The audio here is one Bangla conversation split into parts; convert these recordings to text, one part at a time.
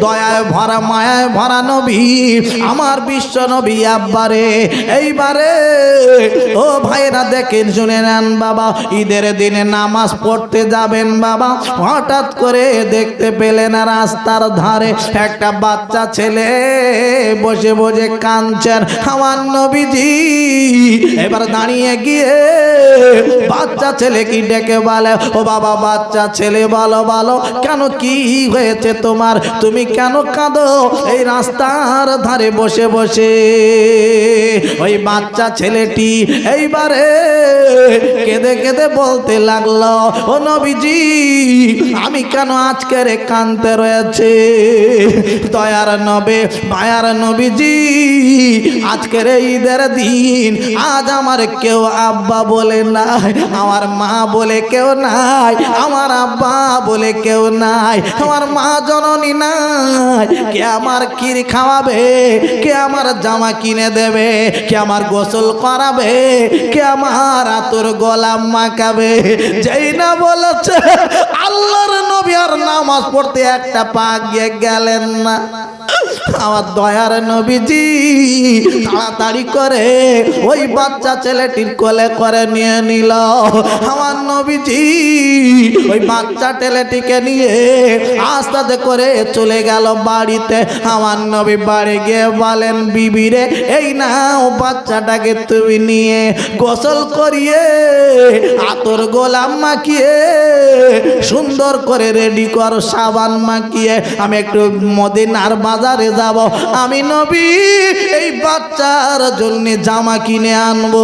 dói ভরা মায়ায় ভরা নবী, আমার বিশ্ব নবী আব্বারে এইবারে। ও ভাইরা দেখেন, শুনে নেন বাবা, ঈদের দিনে নামাজ পড়তে যাবেন বাবা, হঠাৎ করে দেখতে পেলেন রাস্তার ধারে একটা বাচ্চা ছেলে বসে বসে কাঁদছেন। আমার নবীজি, এবার দাঁড়িয়ে গিয়ে বাচ্চা ছেলে কি ডেকে বলে, ও বাবা, বাচ্চা ছেলে, বলো বলো, কেন কি হয়েছে তোমার? তুমি কেন কাঁদো। এই রাস্তার ধারে বসে বসে ওই বাচ্চা ছেলেটি এইবারে কেঁদে কেঁদে বলতে লাগল, ও নবীজি, আমি কেন আজকের কানতে রয়েছে? দয়ার নবে, মায়ার নবীজি, আজকের ঈদের দিন আজ আমার কেউ আব্বা বলে নাই, আমার মা বলে কেউ নাই, আমার আব্বা বলে কেউ নাই, আমার মা জননী নাই কে আমার ক্ষীর খাওয়াবে? কে আমার জামা কিনে দেবে? কে আমার গোসল করাবে? কে আমার আতর গোলাম মাখাবে? যেই না বলেছে, আল্লাহর নবী আর নামাজ পড়তে একটা পা গিয়ে গেলেন না। আমার দয়ার নবীজি তাড়াতাড়ি করে ওই বাচ্চা ছেলেটির কোলে করে নিয়ে নিল। আমার নবীজি ওই বাচ্চা ছেলেটিকে নিয়ে আস্তে করে চলে গেল বাড়িতে। আমার নবী বাড়ি গিয়ে বলেন বিবিরে এই নাও বাচ্চাটাকে তুমি নিয়ে গোসল করিয়ে, আতর গোলাম মাখিয়ে, সুন্দর করে রেডি করো, সাবান মাখিয়ে। আমি একটু মদিনার বাজারে যাব। আমি নবী, এই বাচ্চার জন্য জামা কিনে আনব।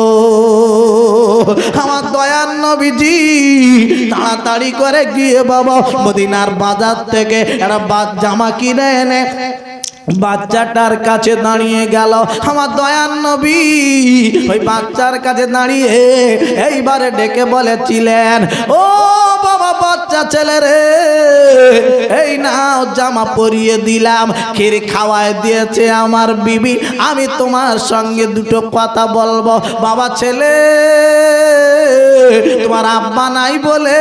আমার দয়ার নবীজি, তাড়াতাড়ি করে গিয়ে বাবা, মদিনার বাজার থেকে একটা বাদ জামা কিনে এনে বাচ্চাটার কাছে দাঁড়িয়ে গেল। আমার দয়ার নবী, ওই বাচ্চার কাছে দাঁড়িয়ে এইবারে ডেকে বলেছিলেন, ও বাবা বাচ্চা ছেলে রে, এই নাও জামা পরিয়ে দিলাম, ক্ষীর খাওয়ায় দিয়েছে আমার বিবি, আমি তোমার সঙ্গে দুটো কথা বলব বাবা ছেলে, তোমার আব্বা নাই বলে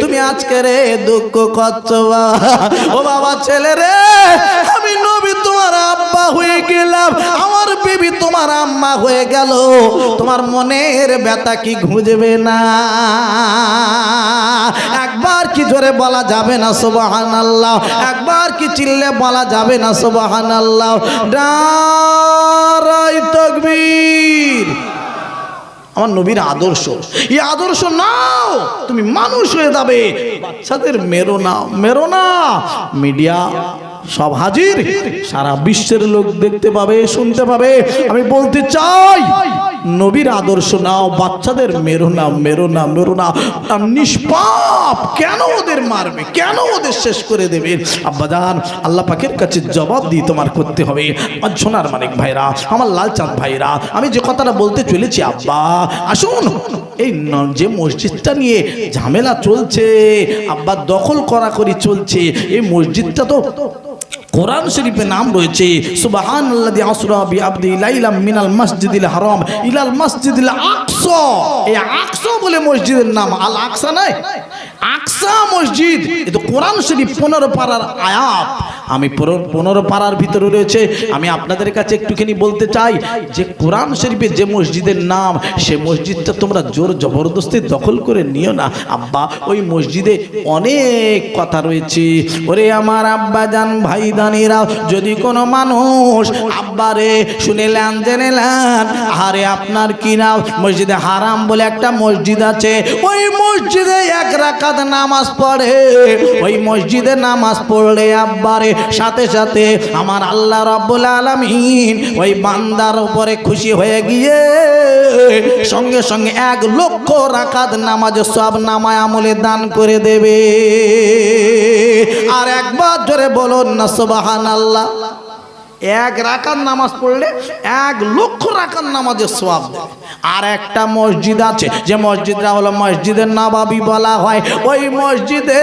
তুমি আজকে রে দুঃখ করছ। ও বাবা ছেলে রে, আমি নবী তোমার আব্বা হয়ে গেলাম, আমার বিবি তোমার আম্মা হয়ে গেল, তোমার মনের ব্যথা কি ঘুঁজবে না একবার কি জোরে বলা যাবে না সুবাহান আল্লাহ একবার কি চিল্লে বলা যাবে না সুবাহান আল্লাহ নারাই তকবীর। আমার নবীর আদর্শ। এই আদর্শ নাও, তুমি মানুষ হয়ে যাবে। বাচ্চাদের মেরো না মেরো না। মিডিয়া সব হাজির। সারা বিশ্বের লোক দেখতে পাবে, শুনতে পাবে। আমি বলতে চাই নবীর আদর্শ নাও, বাচ্চাদের মেরো না মেরো না মেরো না। নিষ্পাপ কেন ওদের মারবে? কেন ওদের শেষ করে দেবে? আব্বাজান আল্লাহ পাকের কাছে জবাব দিয়ে তোমার করতে হবে। আমার সোনার মানিক ভাইরা, আমার লালচাঁদ ভাইরা, আমি যে কথাটা বলতে চলেছি, আব্বা, আসুন, এই যে মসজিদটা নিয়ে ঝামেলা চলছে, আব্বা দখল করা করি চলছে, এই মসজিদটা তো কোরআন শরীফে নাম রয়েছে সুবাহান আল্লাযী আসরা বিআবদি লাইলাম মিনাল মসজিদিল হারাম, ইলাল মসজিদিল আকস। এই আকস বলে মসজিদের নাম, আল আকসা নাই? আকসা মসজিদ এ তো কোরআন শরীফ পনেরো পাড়ার আয়াত। আমি পনেরো- পাড়ার ভিতরে রয়েছে। আমি আপনাদের কাছে একটুখানি বলতে চাই যে কোরআন শরীফের যে মসজিদের নাম, সে মসজিদটা তোমরা জোর জবরদস্তি দখল করে নিও না। আব্বা, ওই মসজিদে অনেক কথা রয়েছে। ওরে আমার আব্বা জান, ভাই দানিরা, যদি কোনো মানুষ আব্বারে শুনেলেন, জেনেলেন আরে আপনার কি নাম? মসজিদে হারাম বলে একটা মসজিদ আছে। ওই মসজিদে এক রাকাত নামাজ পড়ে। ওই মসজিদে নামাজ পড়লে আব্বারে সাথে সাথে আমার আল্লাহ রাব্বুল আলামিন ওই বান্দার উপরে খুশি হয়ে গিয়ে সঙ্গে সঙ্গে এক লক্ষ রাখাত নামাজ সব নামায় আমলে দান করে দেবে। আর একবার জোরে বলুন না সুবহান আল্লাহ এক রাকাত নামাজ পড়লে এক লক্ষ রাকাত নামাজের সোয়াব দেবে আর একটা মসজিদ আছে, যে মসজিদটা হলো মসজিদের নবাবি বলা হয়। ওই মসজিদে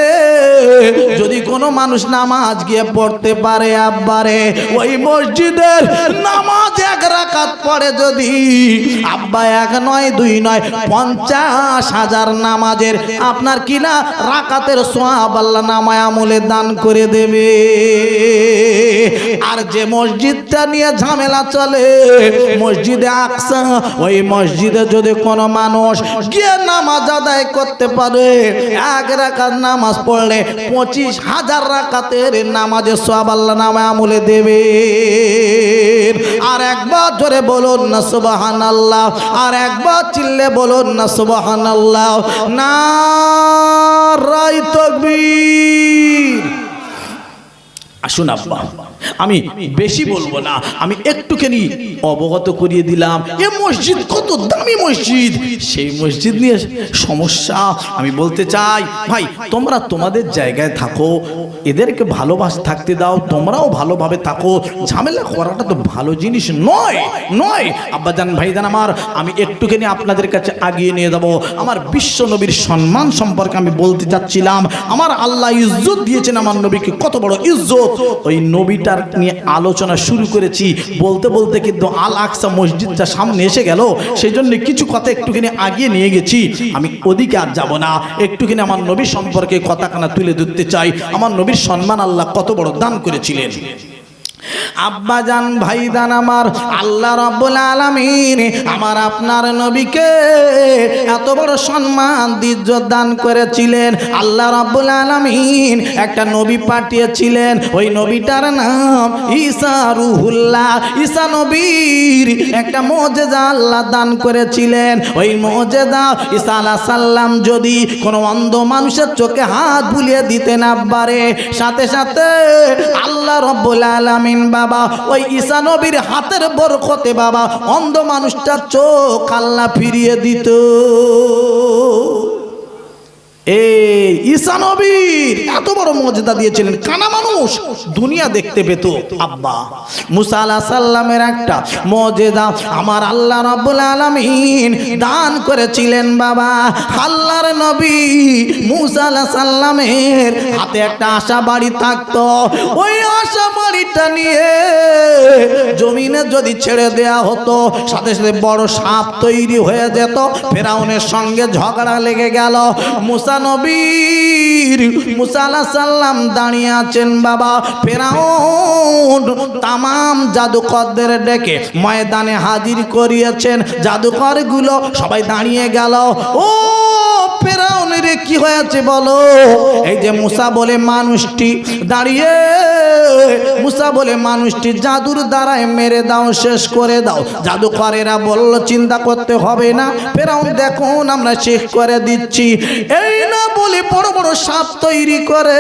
যদি কোনো মানুষ নামাজ গিয়ে পড়তে পারে আব্বারে, ওই মসজিদের নামাজ এক রাকাত পড়ে যদি, আব্বা এক নয়, দুই নয়, পঞ্চাশ হাজার নামাজের আপনার কিনা রাকাতের সোয়াব আল্লাহ নামায় আমলে দান করে দেবে। আর যে মসজিদটা নিয়ে ঝামেলা চলে। মসজিদে আকসা, ওই মসজিদে যদি কোনো মানুষ গিয়ে নামাজ আদায় করতে পারে, এক রাকাত নামাজ পড়লে পঁচিশ হাজার রাকাতের নামাজের সব আল্লাহ নামে আমলে দেবে আর একবার ধরে বলুন না সুবাহান আল্লাহ আর একবার চিল্লে বলুন না সুবাহান আল্লাহ না রাই তকবীর। আসুন আব্বা। আমি বেশি বলব না, আমি একটুখানি অবগত করিয়ে দিলাম। এ মসজিদ কত দামি মসজিদ। সেই মসজিদ নিয়ে সমস্যা, আমি বলতে চাই, ভাই, তোমরা তোমাদের জায়গায় থাকো এদেরকে ভালোবাস থাকতে দাও, তোমরাও ভালোভাবে থাকো। ঝামেলা করাটা তো ভালো জিনিস নয় নয়। আব্বাজান, ভাইজান আমার, আমি একটুখানি আপনাদের কাছে আগিয়ে নিয়ে যাব। আমার বিশ্ব নবীর সম্মান সম্পর্কে আমি বলতে চাচ্ছিলাম, আমার আল্লাহ ইজ্জত দিয়েছেন আমার নবীকে, কত বড় ইজ্জত। ওই নবীটার নিয়ে আলোচনা শুরু করেছি, বলতে বলতে কিন্তু আল আকসা মসজিদটা সামনে এসে গেল সেই জন্য কিছু কথা একটুখানি আগিয়ে নিয়ে গেছি। আমি ওদিকে আর যাব না, একটুখানি আমার নবী সম্পর্কে কথাখানা তুলে ধরতে চাই। আমার নবীর সম্মান আল্লাহ কত বড় দান করেছিলেন। আব্বাজান ভাইদান আমার, আল্লাহ রব্বুল আলামিন আমার আপনার নবীকে এত বড় সম্মান দিজ্জত দান করেছিলেন। আল্লাহ রব্বুল আলামিন একটা নবী পাঠিয়েছিলেন। ওই নবীটার নাম ঈসা রুহুল্লাহ। ঈসা নবীর একটা মজেদা আল্লাহ দান করেছিলেন। ওই মজেদা ঈসা আলাহ সাল্লাম যদি কোনো অন্ধ মানুষের চোখে হাত বুলিয়ে দিতেন আব্বারে, সাথে সাথে আল্লাহ রব্বুল আলামিন বাবা ওই ঈসা নবীর হাতের বরকতে বাবা অন্ধ মানুষটার চোখ আল্লাহ ফিরিয়ে দিত। একটা দান করেছিলেন, বাবা। আল্লাহর নবী সাল্লামের হাতে একটা আশা বাড়ি থাকতো। ওই আশা বাড়িটা নিয়ে জমিনে যদি ছেড়ে দেয়া হতো, সাথে সাথে বড় সাপ তৈরি হয়ে যেত। ফেরাউনের সঙ্গে ঝগড়া লেগে গেল। মুসা নবীর মুসালা সাল্লাম দাঁড়িয়ে আছেন বাবা। ফেরাউন তামাম জাদুকরদের ডেকে ময়দানে হাজির করিয়েছেন। জাদুকরগুলো সবাই দাঁড়িয়ে গেল। ও ফেরাউনের কি হয়েছে বলো? এই যে মুসা বলে, মানুষটি দাঁড়িয়ে মুসা বলে, মানুষটি জাদুর দ্বারায় মেরে দাও, শেষ করে দাও। জাদুকরেরা বলল, চিন্তা করতে হবে না। ফেরাউন দেখুন আমরা শেষ করে দিচ্ছি। এই না বলে বড় বড় সাপ তৈরি করে।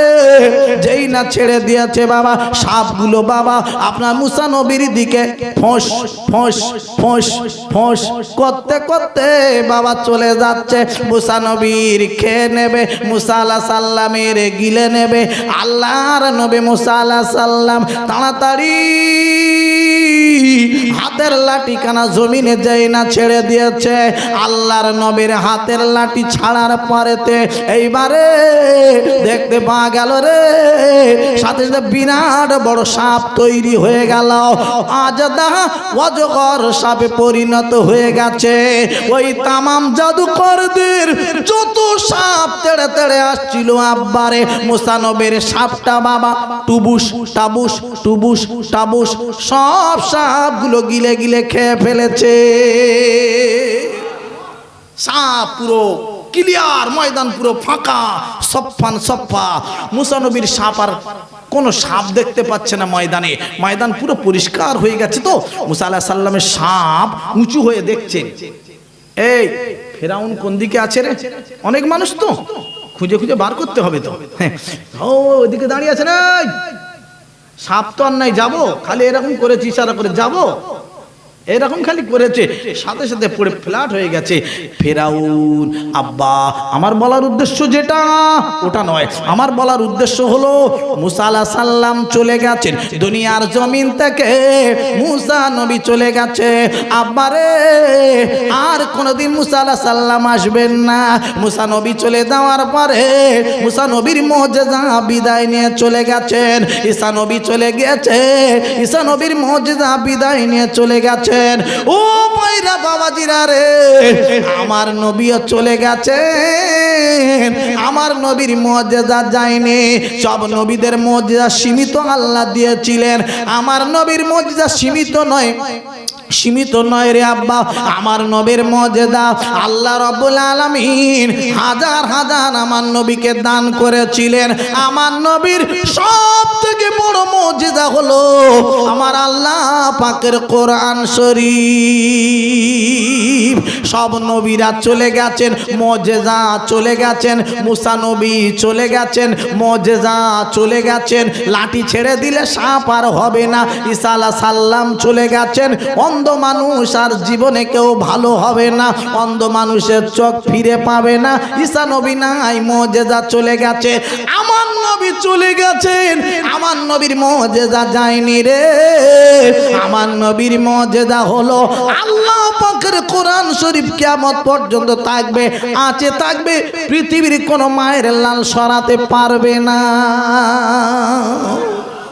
যেই না ছেড়ে দিয়েছে বাবা, সাপগুলো বাবা, আপনার মুসা নবীর দিকে ফোঁস ফোঁস ফোঁস ফোঁস করতে করতে বাবা চলে যাচ্ছে। মুসা নবীর খেয়ে নেবে, মুসা আল্লাহ সাল্লামের গিলে নেবে। আল্লাহর নবী মুসা আল্লাহ সাল্লাম, তাড়াতাড়ি হাতের লাঠি কানা জমিনে যাই না ছেড়ে দিয়েছে, আল্লাহর নবীর হাতের লাঠি ছাড়ার পরেতে এইবারে দেখতে পাওয়া গেল রে, সাথে সাথে বিরাট বড় সাপ তৈরি হয়ে গেল। আজ দেখা অজগর সাপে পরিণত হয়ে গেছে। ওই তামাম জাদুকরদের যত সাপ তেড়ে তেড়ে আসছিল আব্বারে মুসানবের সাপটা বাবা টুবুস টাবুস টুবুস টাবুস সব সাপগুলো গিলে গিলে খেয়ে ফেলেছে। সাপ পুরো ক্লিয়ার ময়দান পুরো ফাঁকা সফান সফা মুসানবীর সাপ আর কোনো সাপ দেখতে পাচ্ছে না ময়দানে। ময়দান পুরো পরিষ্কার হয়ে গেছে তো। মুসা আল্লাহ সাল্লামের সাপ উঁচু হয়ে দেখছেন এই ফেরাউন কোন দিকে আছে রে? অনেক মানুষ তো। খুঁজে খুঁজে বার করতে হবে তো। হ্যাঁ, ও ওইদিকে দাঁড়িয়ে আছে না সাপ তো আর নাই যাব? খালি এরকম করেছি ইশারা করে যাব? এরকম খালি করেছে। সাথে সাথে পড়ে ফ্ল্যাট হয়ে গেছে। ফেরাউন, আব্বা, আমার বলার উদ্দেশ্য যেটা, ওটা নয়। আমার বলার উদ্দেশ্য হলো, মুসা আলাহ সাল্লাম চলে গেছেন। দুনিয়ার জমিন থেকে মুসা নবী চলে গেছে। আব্বারে আর কোনোদিন মুসা আলাহ সাল্লাম আসবেন না। মুসা নবী চলে যাওয়ার পরে মুসা নবীর মজেজা বিদায় নিয়ে চলে গেছেন। ঈসা নবী চলে গেছে ঈসা নবীর মজেজা বিদায় নিয়ে চলে গেছেন ও মাইরা বাবাজিরা রে, আমার নবীও চলে গেছে আমার নবীর মজেজা যায়নি, সব নবীদের মজেজা সীমিত আল্লাহ দিয়েছিলেন, আমার নবীর মজেজা সীমিত নয়। সীমিত নয় রে আব্বা, আমার নবের মজেদা আল্লাহ রব্বুল আলামিন হাজার হাজার আমার নবীকে দান করেছিলেন। আমার নবীর সব থেকে বড় মজেদা হলো আমার আল্লাহ পাকের কোরআন শরীফ। সব নবীরা চলে গেছেন মজেজা চলে গেছেন, মুসা নবী চলে গেছেন মজেজা চলে গেছেন। লাঠি ছেড়ে দিলে সাপ আর হবে না। আলাহ সাল্লাম চলে গেছেন, অন্ধ মানুষ আর জীবনে কেউ ভালো হবে না। অন্ধ মানুষের চোখ ফিরে পাবে না। ঈসা নবী নাই, মজেজা চলে গেছে। আমার নবী চলে গেছেন। আমার নবীর মজেজা যায়নি রে। আমার নবীর মজেজা হলো আল্লাহ পাকের কোরআন শরীফ কিয়ামত পর্যন্ত থাকবে, আছে থাকবে। পৃথিবীর কোনো মায়ের লাল সরাতে পারবে না।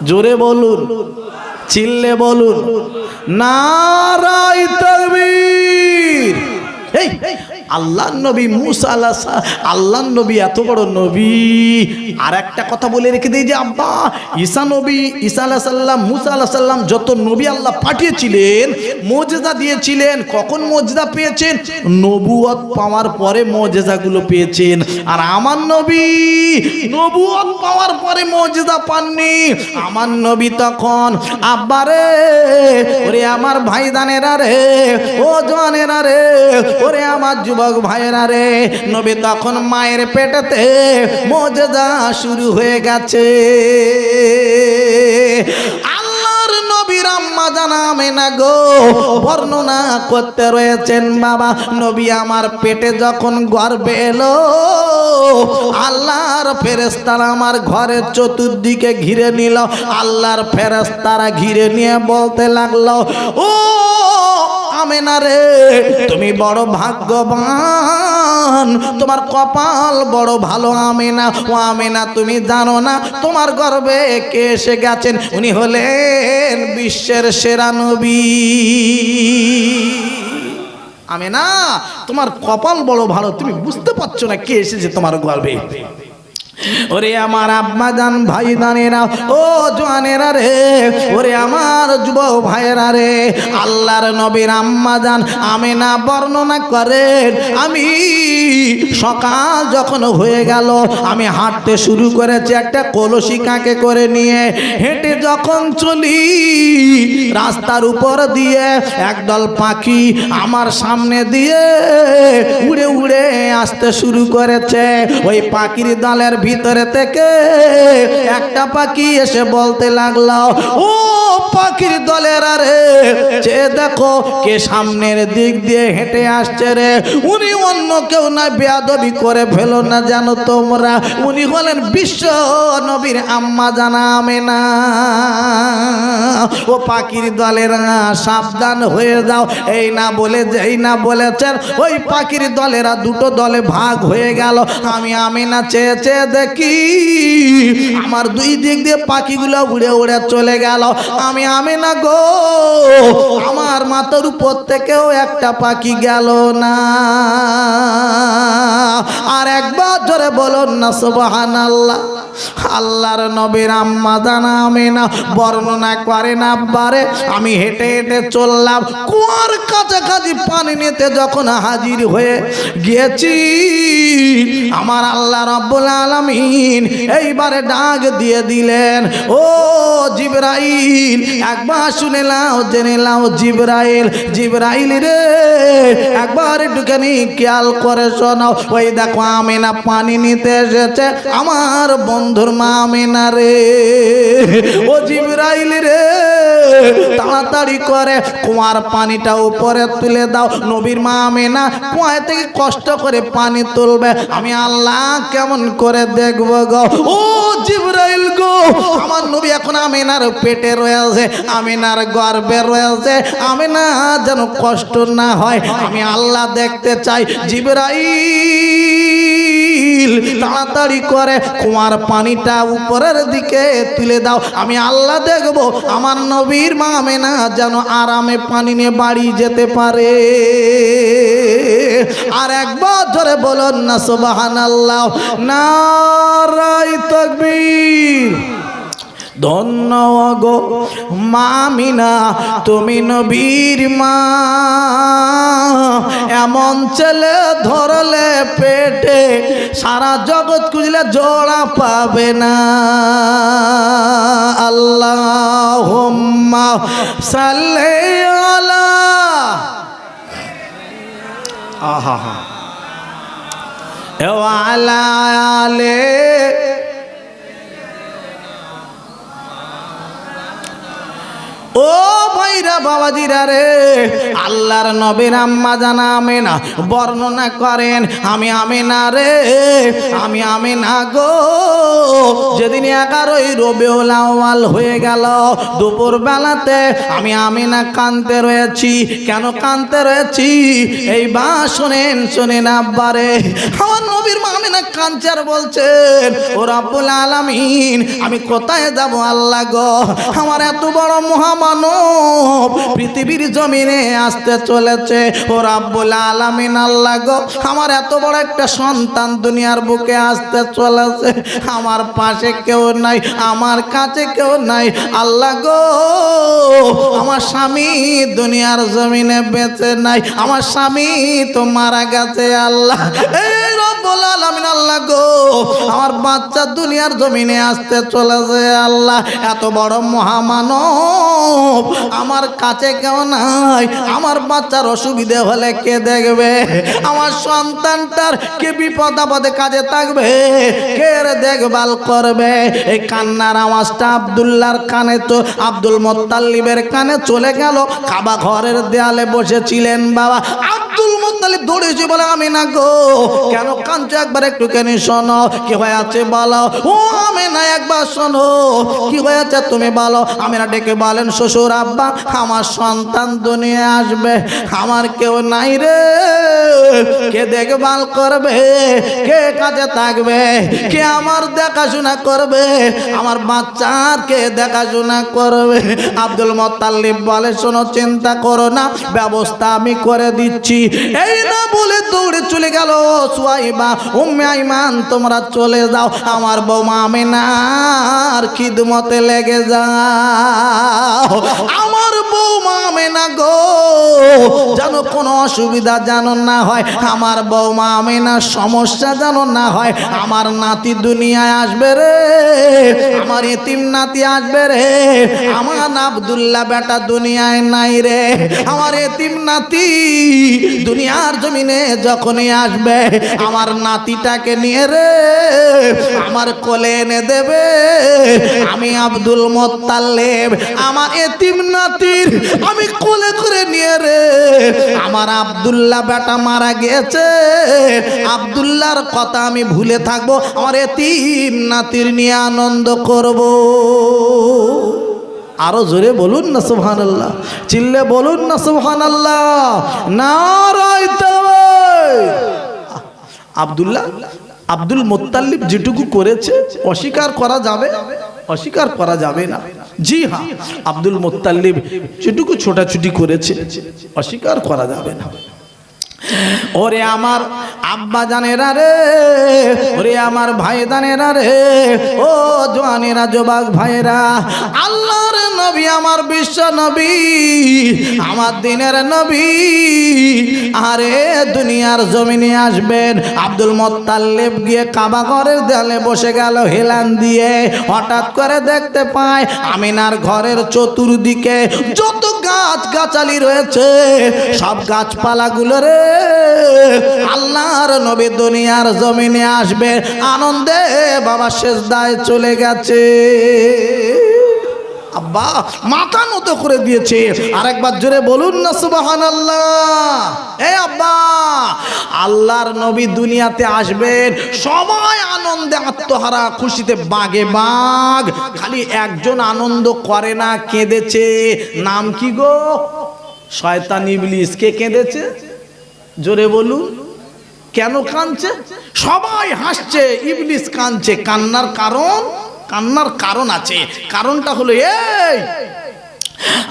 জোরে বলুন। চিল্লে বলুন নারায় তকবীর এই আল্লাহ নবী মুসা আল্লাহ আল্লাহ নবী এত বড় নবী। আর একটা কথা বলে রেখে দিই যে, আব্বা, ঈসা নবী, ঈসা আল্লাহ সাল্লাম, মুসা আল্লাহ সাল্লাম যত নবী আল্লাহ পাঠিয়েছিলেন মজেদা দিয়েছিলেন, কখন মজেদা পেয়েছেন? নবুয়ত পাওয়ার পরে মজেদাগুলো পেয়েছেন। আর আমার নবী নবুয়ত পাওয়ার পরে মজেদা পাননি। আমার নবী তখন আব্বারে ওরে আমার ভাইদানেরা রে, ও জোয়ানেরা রে, ওরে আমার যুবক ভাইয়েরা রে, নবী তখন মায়ের পেটেতে মজেদা শুরু হয়ে গেছে। না গো, বর্ণনা করতে রয়েছেন, বাবা, নবী আমার পেটে যখন গর্বে এলো, আল্লাহর ফেরেস্তারা আমার ঘরের চতুর্দিকে ঘিরে নিল, আল্লাহর ফেরেস্তারা ঘিরে নিয়ে বলতে লাগল, ও আমেনা রে। তুমি বড় ভাগ্যবান। তোমার কপাল বড় ভালো, আমেনা। ও আমেনা, তুমি জানো না তোমার গর্বে কে এসে গেছেন? উনি হলেন বিশ্বের সেরা নবী। আমেনা, তোমার কপাল বড় ভালো, তুমি বুঝতে পারছ না কে এসেছে তোমার গর্বে? ওরে আমার আব্বা জান, ভাই দানেরা ও জোয়ানেরা রে, ওরে আমার যুব ভাইয়েরা রে, আল্লাহর নবীর আম্মা জান, আমেনা বর্ণনা করেন আমি সকাল যখন হয়ে গেল, আমি হাঁটতে শুরু করেছি একটা কলসি কাকে করে নিয়ে, হেঁটে যখন চলি, রাস্তার উপর দিয়ে একদল পাখি আমার সামনে দিয়ে উড়ে উড়ে আসতে শুরু করেছে, ওই পাখির দলের ভিতরে থেকে একটা পাখি এসে বলতে লাগল, ও পাখির দলের আরে যে দেখো কে সামনের দিক দিয়ে হেঁটে আসছে রে, উনি অন্য কেউ না বেয়াদবি করে ফেলো না জানো তোমরা, উনি হলেন বিশ্ব নবীর আম্মা জানা না ও পাখির দলের, সাবধান হয়ে যাও, এই না বলে যেই না বলেছেন, ওই পাখির দলেরা দুটো দলে ভাগ হয়ে গেল, আমি আমি না চেয়ে চেয়ে দেখি আমার দুই দিক দিয়ে পাখিগুলো উড়ে উড়ে চলে গেল। আমি আমি না গো, আমার মাথার উপর থেকেও একটা পাখি গেল না। আর একবার জোরে বলুন না সুবহান আল্লাহ আল্লাহর নবীর আম্মা জানা আমি না বর্ণনা করে না বারে। আমি হেঁটে হেঁটে চললাম, কুয়ার কাছাকাছি পানি নিতে যখন হাজির হয়ে গিয়েছি, আমার আল্লাহ রব্বুল আলামিন এইবারে ডাক দিয়ে দিলেন, ও জিবরাইল, একবার শুনে লাও জেনে লাও জিবরাইল জিবরাইল রে, একবার একটুখানি খেয়াল করে শোনাও ওই দেখো আমেনা পানি নিতে এসেছে, আমার বন্ধুর মা আমেনা রে। ও জিবরাইল রে তাড়াতাড়ি করে, কুয়ার পানিটা উপরে তুলে দাও। নবীর মা আমেনা কুয়ায় থেকে কষ্ট করে পানি তুলবে। আমি আল্লাহ কেমন করে দেখব গো? ও জিব্রাইল গো, আমার নবী এখন আমিনার পেটে রয়েছে, আমিনার গর্বে রয়েছে। আমি আমিনা যেন কষ্ট না হয়, আমি আল্লাহ দেখতে চাই। জিব্রাইল তাড়াতাড়ি করে। কুয়ার পানিটা উপরের দিকে তুলে দাও। আমি আল্লাহ দেখব, আমার নবীর মামে না যেন আরামে পানি নিয়ে বাড়ি যেতে পারে। আর একবার ধরে বলুন না সোবাহান আল্লাহ না নারাই তকবীর। ধন্য গো মামিনা তুমি নবীর মা। এমন ছেলে ধরলে পেটে সারা জগৎ খুঁজলে জোড়া পাবে না। আল্লাহ সাল্লে আলা। আহা হা ওয়ালা আলে ও বাবাজিরা রে। আল্লাহর নবীর আম্মা জানা আমেনা, বর্ণনা করেন, আমি আমেনা রে, আমি আমেনা গো। যেদিন এগারোই রবিউল আউয়াল হয়ে গেল দুপুর বেলাতে আমি আমিনা কানতে রয়েছি। কেন কানতে রয়েছি? এই বা শোনেন শোনেন আব্বারে আমার নবীর মা আমিনা কাঞ্চার বলছেন ও রাব্বুল আলামিন, আমি কোথায় যাব আল্লাহ গো? আমার এত বড় মহামানব পৃথিবীর জমিনে আসতে চলেছে। ও রাব্বুল আলামিন, আল্লাহ গো, আমার এত বড় একটা সন্তান দুনিয়ার বুকে আসতে চলেছে। আমার পাশে কেউ নাই, আমার কাছে কেউ নাই। আল্লাহ গো, আমার স্বামী দুনিয়ার জমিনে বেঁচে নাই, আমার স্বামী তো মারা গেছে, আল্লাহ। রব্বুল আলামিন, আল্লাহ গো, আমার বাচ্চা দুনিয়ার জমিনে আসতে চলেছে, আল্লাহ, এত বড় মহামানব, আমার কাছে কেউ নাই, আমার বাচ্চার অসুবিধে হলে কে দেখবে? আমার সন্তানটার কে বিপদ আপদে কাজে থাকবে? কে দেখভাল করবে? এই কান্নার আওয়াজটা আবদুল্লার কানে তো আব্দুল মোত্তাল্লিবের কানে চলে গেল। কাবা ঘরের দেয়ালে বসেছিলেন বাবা আব্দুল মোত্তালিব দৌড়েছে বলে আমি না গো। কেন কাঞ্চ একবার একটু কেন শোনো। কি হয়েছে বলো? ও, আমি না একবার শোনো। কি হয়েছে তুমি বলো? আমি না ডেকে বলেন, শ্বশুর আব্বা, আমার সন্তান দুনিয়া আসবে। আমার কেউ নাই রে। কে দেখভাল করবে? কে কাজে থাকবে? কে আমার দেখাশোনা করবে? আমার বাচ্চার কে দেখাশোনা করবে? আব্দুল মোত্তাল্লিব বলে, শোনো, চিন্তা করো না। ব্যবস্থা আমি করে দিচ্ছি। এই না বলে দৌড়ে চলে গেল সুয়াইবা, উম্মে আইমান, তোমরা চলে যাও, আমার বৌমা আমিনার খিদমতে লেগে যাও। আমার আমিনা গো, যেন কোনো অসুবিধা যেন না হয়। আমার বৌমা আমিনা, সমস্যা যেন না হয়। আমার নাতি দুনিয়ায় আসবে রে, আমার নাতি আসবে রে, আমার বেটা দুনিয়ায় নাই রে। আমার এতিম নাতি দুনিয়ার জমিনে যখনই আসবে, আমার নাতিটাকে নিয়ে রে, আমার কোলে এনে দেবে। আমি আব্দুল মোত্তাল্লেব আমার এতিম নাতির আমি কোলে করে নিয়ে রে। আমার আব্দুল্লাহ বেটা মারা গেছে আব্দুল্লাহর কথা আমি ভুলে থাকব, আমার এতিম নাতির নিয়ে আনন্দ করব। আরও জোরে বলুন না সুবহান আল্লাহ চিল্লে বলুন না সুবহান আল্লাহ নারায় আব্দুল্লাহ, আব্দুল মোত্তাল্লিব যেটুকু করেছে, অস্বীকার করা যাবে, অস্বীকার করা যাবে না। জি হ্যাঁ আব্দুল মোত্তাল্লিব যেটুকু ছোটাছুটি করেছে। অস্বীকার করা যাবে না। ওরে আমার আব্বা জানেরা রে, ওরে আমার ভাই জানেরা রে, ও জোয়ানেরা জোবাক ভাইরা আল্লাহর নবী, আমার বিশ্ব নবী, আমার দিনের নবী, আরে দুনিয়ার জমিনে আসবেন, আব্দুল মোত্তাল্লেব গিয়ে কাবা ঘরের দেয়ালে বসে গেল হেলান দিয়ে, হঠাৎ করে দেখতে পায় আমিনার ঘরের চতুর্দিকে যত গাছ গাছালি রয়েছে, সব গাছপালাগুলো রে আল্লাহর নবী দুনিয়ার জমিনে আসবে, আনন্দে বাবা শেষদায় চলে গেছে। আব্বা, মাথা নত করে দিয়েছে। আরেকবার জোরে বলুন না সুবাহান আল্লাহ এ আব্বা, আল্লাহর নবী দুনিয়াতে আসবেন, সবাই আনন্দে, আত্মহারা, খুশিতে বাগে বাগ। খালি একজন আনন্দ করে না, কেঁদেছে। নাম কি গো? শয়তান ইবলিস, কে কেঁদেছে? জোরে বলুন। কেন কাঁদছে? সবাই হাসছে, ইবলিস কাঁদছে। কান্নার কারণ কান্নার কারণ আছে। কারণটা হলো এই।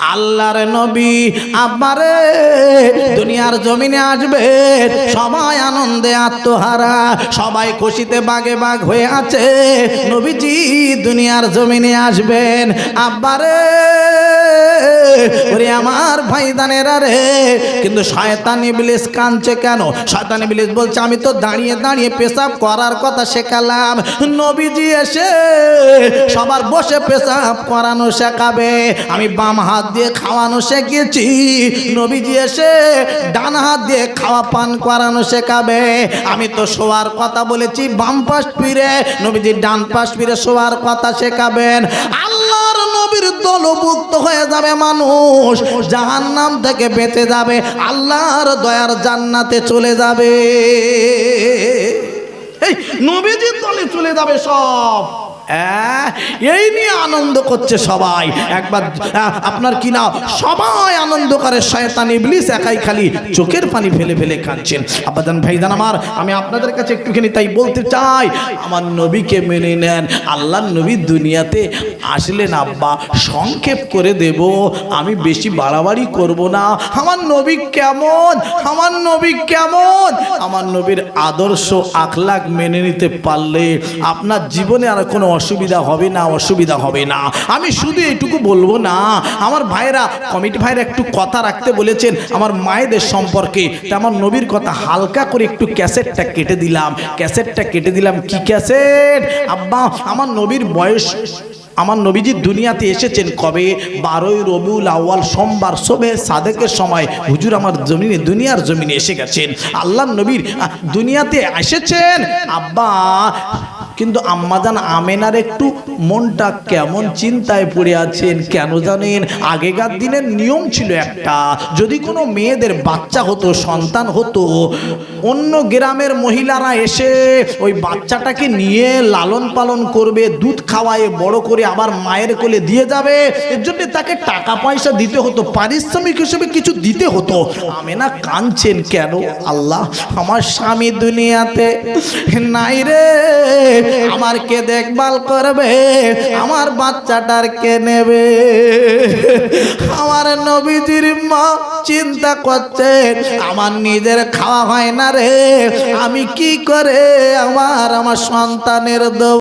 আল্লাহর নবী আব্বারে, দুনিয়ার জমিনে আসবে। সবাই আনন্দে আত্মহারা, সবাই খুশিতে বাগে বাগ হয়ে আছে। নবীজি দুনিয়ার জমিনে আসবেন। আব্বারে ওরে আমার ভাইদানেরা রে, কিন্তু শয়তান ইবলিস কাঁদছে কেন? শয়তান ইবলিস বলছে, আমি তো দাঁড়িয়ে দাঁড়িয়ে পেশাব করার কথা শেখালাম। নবীজি এসে সবার বসে পেশাব করানো শেখাবে। আমি বাম হাত দিয়ে খাওয়ানো শিখেছি। নবীজি এসে ডান হাত দিয়ে খাওয়া পান করানো শেখাবে। আমি তো শোয়ার কথা বলেছি, বাম পাশ ফিরে। নবীজি ডান পাশ ফিরে শোয়ার কথা শেখাবেন। আল্লাহর নবীর দলভুক্ত হয়ে যাবে মানুষ জাহান নাম থেকে বেঁচে যাবে, আল্লাহর দয়ার জান্নাতে চলে যাবে। এই নবীজির দলে চলে যাবে সব। এই নিয়ে আনন্দ করছে সবাই। একবার আপনার কি না, সবাই আনন্দ করে, শয়তান, ইবলিস একাই খালি চোখের পানি ফেলে ফেলে কাঁদছেন। আব্বাজান ভাইজান আমার, আমি আপনাদের কাছে একটুখানি তাই বলতে চাই, আমার নবীকে মেনে নেন আল্লাহ নবী দুনিয়াতে আসলেন, আব্বা, সংক্ষেপ করে দেব, আমি বেশি বাড়াবাড়ি করব না। আমার নবী কেমন, আমার নবী কেমন? আমার নবীর আদর্শ আখলাক মেনে নিতে পারলে আপনার জীবনে আর কোনো অসুবিধা হবে না, অসুবিধা হবে না। আমি শুধু এইটুকু বলব না, আমার ভাইরা কমিটি ভাইরা একটু কথা রাখতে বলেছেন, আমার মায়েদের সম্পর্কে। তা আমার নবীর কথা হালকা করে একটু ক্যাসেটটা কেটে দিলাম। ক্যাসেটটা কেটে দিলাম, কি ক্যাসেট? আব্বা, আমার নবীর বয়স, আমার নবীজি দুনিয়াতে এসেছেন কবে? বারোই রবিউল আউয়াল, সোমবার শোবে সাদেকের সময়। হুজুর আমার জমিনে, দুনিয়ার জমিনে এসে গেছেন। আল্লাহ নবীর দুনিয়াতে এসেছেন? আব্বা কিন্তু আম্মাজান আমেনার একটু মনটা কেমন চিন্তায় পড়ে আছেন? কেন জানেন? আগেকার দিনের নিয়ম ছিল একটা, যদি কোনো মেয়েদের বাচ্চা হতো, সন্তান হতো, অন্য গ্রামের মহিলারা এসে ওই বাচ্চাটাকে নিয়ে লালন পালন করবে, দুধ খাওয়ায়, বড় করে আবার মায়ের কোলে দিয়ে যাবে, এর জন্য তাকে টাকা পয়সা দিতে হতো, পারিশ্রমিক হিসেবে কিছু দিতে হতো। আমেনা কাঁদছেন, কেন? আল্লাহ, আমার স্বামী দুনিয়াতে নাই রে। আমার কে দেখভাল করবে? আমার বাচ্চাটার কে নেবে? আমার নবীজির মা চিন্তা করছে আমার নিজের খাওয়া হয় না রে। আমি কি করে আমার আমার সন্তানের দেব